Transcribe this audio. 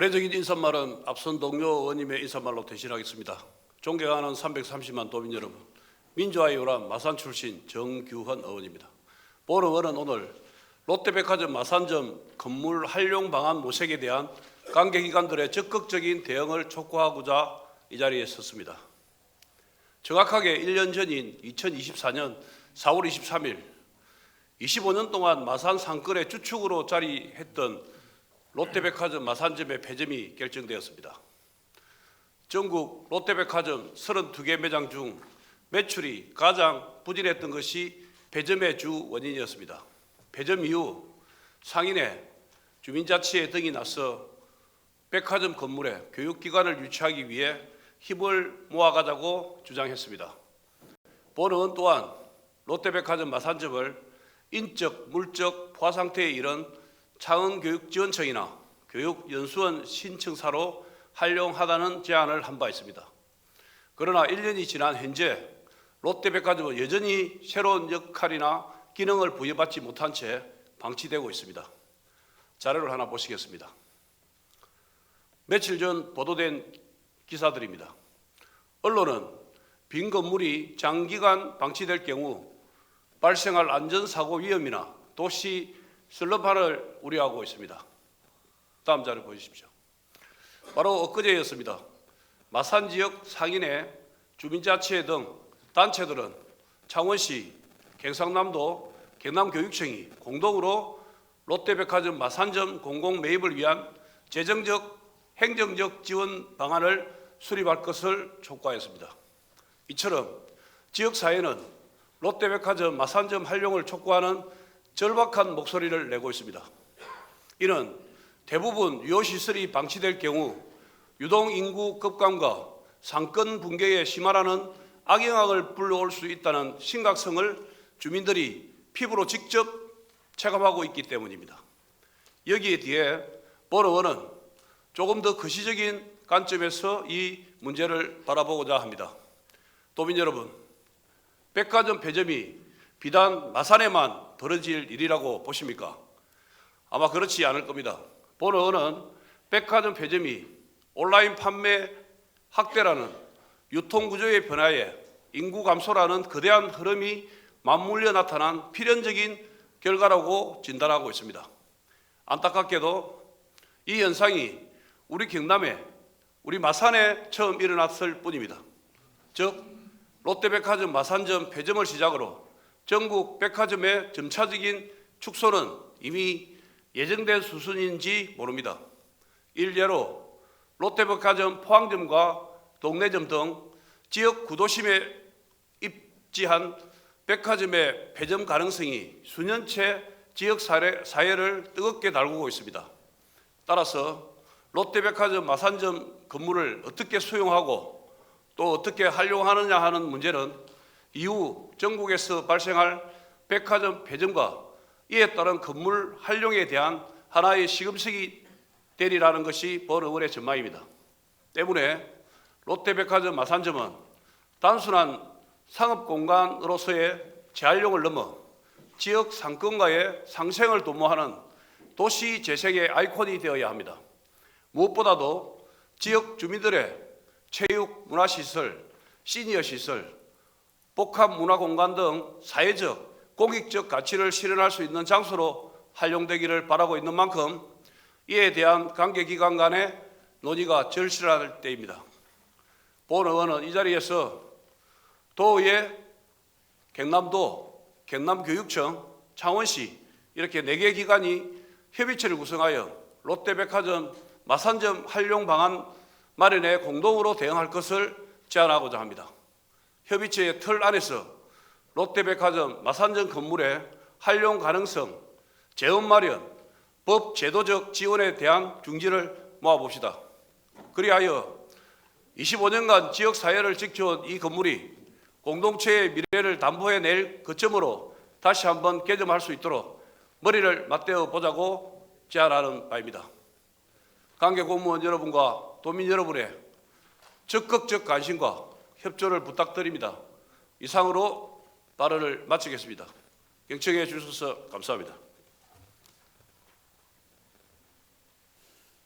의례적인 인사말은 앞선 동료 의원님의 인사말로 대신하겠습니다. 존경하는 330만 도민 여러분, 민주화의 요람 마산 출신 정규헌 의원입니다. 본 의원은 오늘 롯데백화점 마산점 건물 활용 방안 모색에 대한 관계기관들의 적극적인 대응을 촉구하고자 이 자리에 섰습니다. 정확하게 1년 전인 2024년 4월 23일 25년 동안 마산 상권의 주축으로 자리했던 롯데백화점 마산점의 폐점이 결정되었습니다. 전국 롯데백화점 32개 매장 중 매출이 가장 부진했던 것이 폐점의 주 원인이었습니다. 폐점 이후 상인의 주민자치에 등이 나서 백화점 건물에 교육기관을 유치하기 위해 힘을 모아가자고 주장했습니다. 본은 또한 롯데백화점 마산점을 인적, 물적 포화 상태에 이른 창원교육지원청이나 교육연수원 신청사로 활용하다는 제안을 한 바 있습니다. 그러나 1년이 지난 현재 롯데백화점은 여전히 새로운 역할이나 기능을 부여받지 못한 채 방치되고 있습니다. 자료를 하나 보시겠습니다. 며칠 전 보도된 기사들입니다. 언론은 빈 건물이 장기간 방치될 경우 발생할 안전사고 위험이나 도시 슬럼화를 우려하고 있습니다. 다음 자료 보여주십시오. 바로 엊그제였습니다. 마산 지역 상인의 주민자치회 등 단체들은 창원시, 경상남도, 경남교육청이 공동으로 롯데백화점 마산점 공공 매입을 위한 재정적, 행정적 지원 방안을 수립할 것을 촉구하였습니다. 이처럼 지역사회는 롯데백화점 마산점 활용을 촉구하는 절박한 목소리를 내고 있습니다. 이는 대부분 유효 시설이 방치될 경우 유동 인구 급감과 상권 붕괴에 심화라는 악영향을 불러올 수 있다는 심각성을 주민들이 피부로 직접 체감하고 있기 때문입니다. 여기에 뒤에 보러원은 조금 더 거시적인 관점에서 이 문제를 바라보고자 합니다. 도민 여러분, 백화점 폐점이 비단 마산에만 벌어질 일이라고 보십니까? 아마 그렇지 않을 겁니다. 본어는 백화점 폐점이 온라인 판매 확대라는 유통구조의 변화에 인구 감소라는 거대한 흐름이 맞물려 나타난 필연적인 결과라고 진단하고 있습니다. 안타깝게도 이 현상이 우리 경남에 우리 마산에 처음 일어났을 뿐입니다. 즉 롯데백화점 마산점 폐점을 시작으로 전국 백화점의 점차적인 축소는 이미 예정된 수순인지 모릅니다. 일례로 롯데백화점 포항점과 동래점 등 지역 구도심에 입지한 백화점의 폐점 가능성이 수년째 지역 사회, 사회를 뜨겁게 달구고 있습니다. 따라서 롯데백화점 마산점 건물을 어떻게 수용하고 또 어떻게 활용하느냐 하는 문제는 이후 전국에서 발생할 백화점 폐점과 이에 따른 건물 활용에 대한 하나의 시금석이 되리라는 것이 번의원의 전망입니다. 때문에 롯데백화점 마산점은 단순한 상업 공간으로서의 재활용을 넘어 지역 상권과의 상생을 도모하는 도시 재생의 아이콘이 되어야 합니다. 무엇보다도 지역 주민들의 체육, 문화시설, 시니어 시설, 복합 문화 공간 등 사회적, 공익적 가치를 실현할 수 있는 장소로 활용되기를 바라고 있는 만큼 이에 대한 관계 기관 간의 논의가 절실할 때입니다. 본 의원은 이 자리에서 도의 경남도, 경남교육청, 창원시 이렇게 네 개 기관이 협의체를 구성하여 롯데백화점 마산점 활용 방안 마련에 공동으로 대응할 것을 제안하고자 합니다. 협의체의 틀 안에서 롯데백화점 마산점 건물의 활용 가능성, 재원 마련, 법 제도적 지원에 대한 중지를 모아봅시다. 그리하여 25년간 지역 사회를 지켜온 이 건물이 공동체의 미래를 담보해낼 거점으로 다시 한번 개점할 수 있도록 머리를 맞대어 보자고 제안하는 바입니다. 관계 공무원 여러분과 도민 여러분의 적극적 관심과 협조를 부탁드립니다. 이상으로 발언을 마치겠습니다. 경청해 주셔서 감사합니다.